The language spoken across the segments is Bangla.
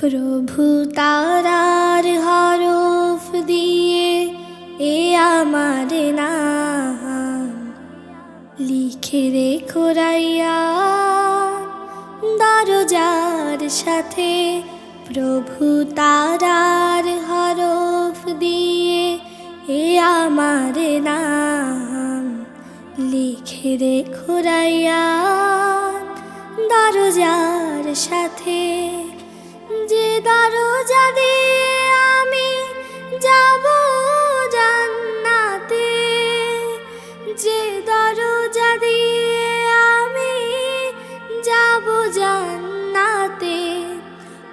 প্রভু তারার হরফ দিয়ে এ আমার নাম। লিখে রেখো রাইয়া, দরজার সাথে প্রভু তারার হরফ দিয়ে এ আমার নাম। লিখে রেখো রাইয়া, দরজার সাথে যে দরজা দিয়ে আমি যাব জান্নাতে। যে দরজা দিয়ে আমি যাব জান্নাতে।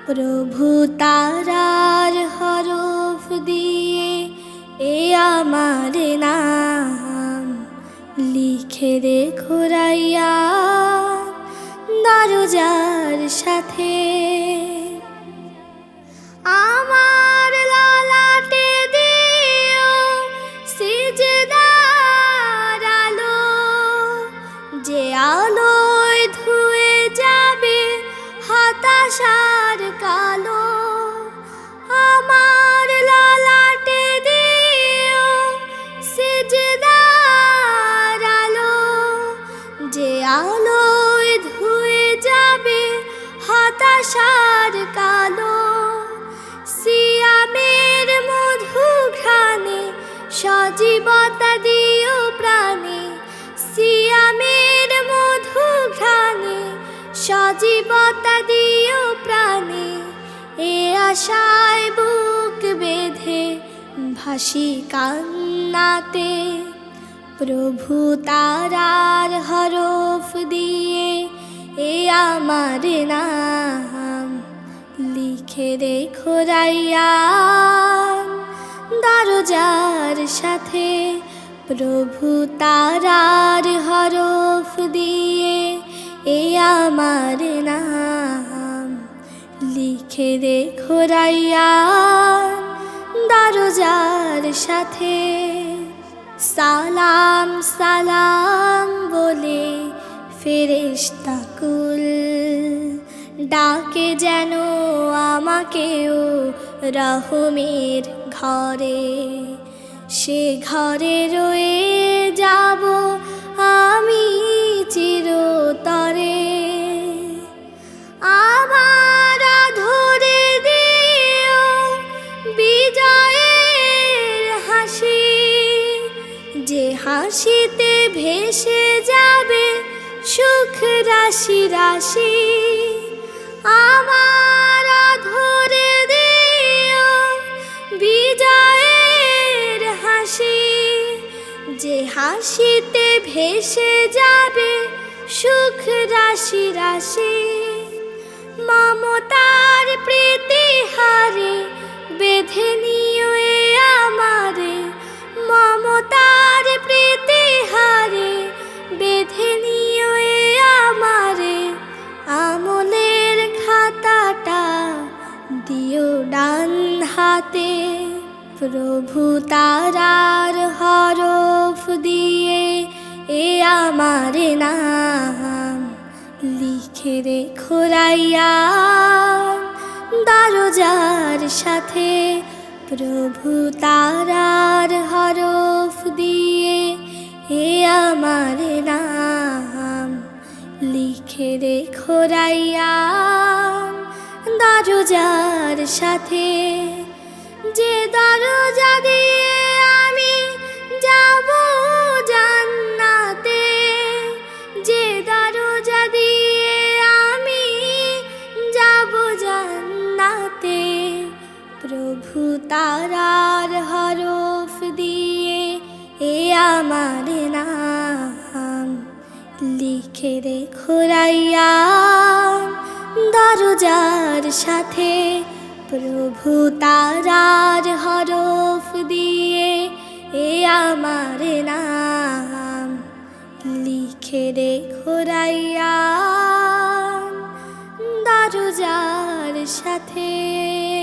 প্রভু তারার হরফ দিয়ে এ আমার নাম লিখে রেখো রাইয়া। দরজার সাথে হতাশার কালো। সিয়ামের মধু ঘ্রাণে সজীবতা দিও প্রাণে। সিয়ামের মধু ঘ্রাণে সজীবতা দিও প্রাণে। এ আশায় বুক বেঁধে ভাসি কান্নাতে। প্রভু তারার হরফ দিয়ে এ আমার নাম। লিখে রেখো রাইয়া দরজার সাথে প্রভু তারার হরফ দিয়ে এ আমার নাম। লিখে রেখো রাইয়া দরজার সাথে সালাম সালাম বলে ফেরেশতাকুল ডাকে যেন আমাকেও রহমের ঘরে। সে ঘরে রয়ে যাব আমি চিরতরে। আমার ধরে দিও বিজয়ের হাসি। যে হাসিতে ভেসে যাবে সুখ রাশি রাশি। আমার হাসিতে ভেসে যাবে সুখ রাশি রাশি। মমতার প্রীতি হারে বেঁধে নিও হাতে প্রভু তারার হরফ দিয়ে এ আমার নাম। লিখে রেখো রাইয়া দরজার সাথে, প্রভু তারার হরফ দিয়ে এ আমার নাম। লিখে রেখো রাইয়া দরজার সাথে যে দরজা দিয়ে আমি যাব জান্নাতে, যে দরজা দিয়ে আমি যাব জান্নাতে, প্রভু তারার হরফ দিয়ে এ আমার নাম। লিখে রেখো রাইয়া, দরজার সাথে প্রভু তারার হরফ দিয়ে এ আমার নাম। লিখে রেখো রাইয়া দারুজার সাথে।